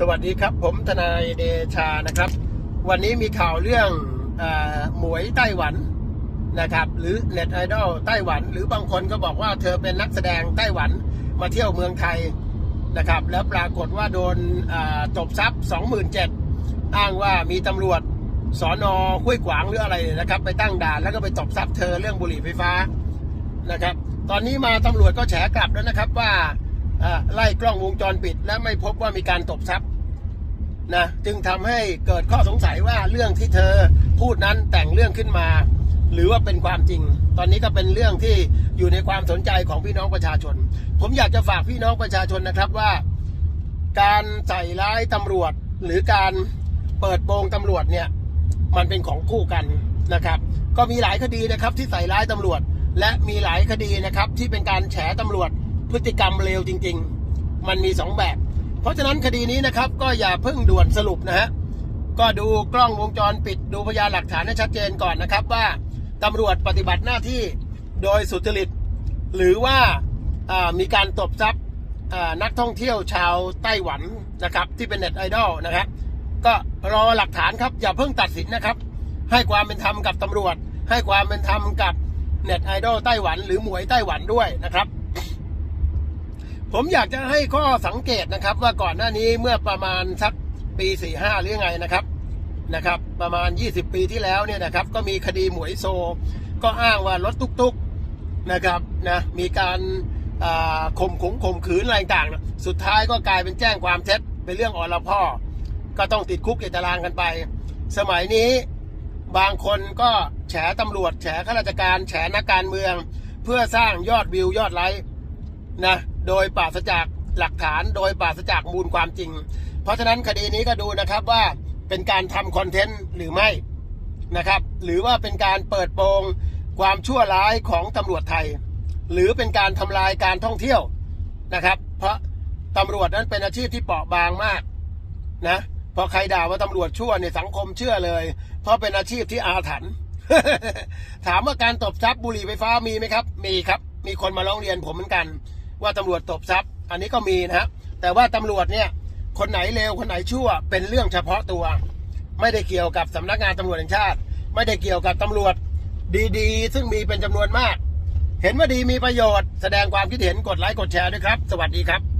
สวัสดีครับ ผมทนายเดชานะครับ วันนี้มีข่าวเรื่องอหมวยไต้หวันนะครับ หรือเน็ตไอดอลไต้หวัน หรือบางคนก็บอกว่าเธอเป็นนักแสดงไต้หวันมาเที่ยวเมืองไทยนะครับ แล้วปรากฏว่าโดนจบทรัพย์ 27,000อ้างว่ามีตำรวจสอนอห้วยขวางหรืออะไรนะครับ ไปตั้งด่านแล้วก็ไปตบทรัพย์เธอเรื่องบุหรี่ไฟฟ้านะครับ ตอนนี้มาตำรวจก็แฉกลับแล้วนะครับว่า ไล่กล้องวงจรปิด และไม่พบว่ามีการตบทรัพย์นะจึงทำให้เกิดข้อสงสัยว่าเรื่องที่เธอพูดนั้นแต่งเรื่องขึ้นมา หรือว่าเป็นความจริง ตอนนี้ก็เป็นเรื่องที่อยู่ในความสนใจของพี่น้องประชาชน ผมอยากจะฝากพี่น้องประชาชนนะครับว่า การใส่ร้ายตำรวจ หรือการเปิดโปงตำรวจเนี่ยมันเป็นของคู่กันนะครับ ก็มีหลายคดีนะครับที่ใส่ร้ายตำรวจ และมีหลายคดีนะครับที่เป็นการแฉตำรวจ พฤติกรรมเลวจริง ๆ มันมีสองแบบ เพราะฉะนั้นคดีนี้นะครับ ก็อย่าเพิ่งด่วนสรุปนะฮะก็ดูกล้องวงจรปิดดูพยานหลักฐานให้ชัดเจนก่อนนะครับว่าตำรวจปฏิบัติหน้าที่โดยสุจริต หรือว่าามีการตบทรัพย์นักท่องเที่ยวชาวไต้หวันนะครับที่เป็นเน็ตไอดอลนะครับก็รอหลักฐานครับอย่าเพิ่งตัดสินนะครับ ให้ความเป็นธรรมกับตำรวจ ให้ความเป็นธรรมกับเน็ตไอดอลไต้หวัน หรือหมวยไต้หวันด้วยนะครับ ผมอยากจะให้ข้อสังเกตนะครับว่าก่อนหน้านี้เมื่อประมาณสักปีสี่ห้าหรือไงนะครับนะครับ ประมาณ 20 ปีที่แล้วเนี่ยนะครับก็มีคดีหมวยโซ ก็อ้างว่ารถตุกๆนะครับนะมีการข่มขงข่มขืนอะไรต่างๆ สุดท้ายก็กลายเป็นแจ้งความเท็จเป็นเรื่องอรพ่อ ก็ต้องติดคุกติดตารางกันไป สมัยนี้บางคนก็แฉตำรวจ แฉข้าราชการ แฉนักการเมือง เพื่อสร้างยอดวิวยอดไลค์นะ โดยปราศจากหลักฐาน โดยปราศจากมูลความจริง เพราะฉะนั้นคดีนี้ก็ดูนะครับว่าเป็นการทำคอนเทนต์หรือไม่นะครับ หรือว่าเป็นการเปิดโปงความชั่วร้ายของตำรวจไทย หรือเป็นการทำลายการท่องเที่ยวนะครับ เพราะตำรวจนั้นเป็นอาชีพที่เปราะบางมากนะพอใครด่าว่าตำรวจชั่วเนี่ยสังคมเชื่อเลย เพราะเป็นอาชีพที่อาถรรพ์ถามว่าการตบทรัพย์บุหรี่ไฟฟ้ามีไหมครับ มีครับ มีคนมาร้องเรียนผมเหมือนกัน ว่าตำรวจตบทรัพย์ อันนี้ก็มีนะฮะแต่ว่าตำรวจเนี่ยคนไหนเลวคนไหนชั่ว เป็นเรื่องเฉพาะตัว ไม่ได้เกี่ยวกับสำนักงานตำรวจแห่งชาติ ไม่ได้เกี่ยวกับตำรวจดีๆ ซึ่งมีเป็นจำนวนมาก เห็นว่าดีมีประโยชน์แสดงความคิดเห็นกดไลค์กดแชร์ด้วยครับ สวัสดีครับ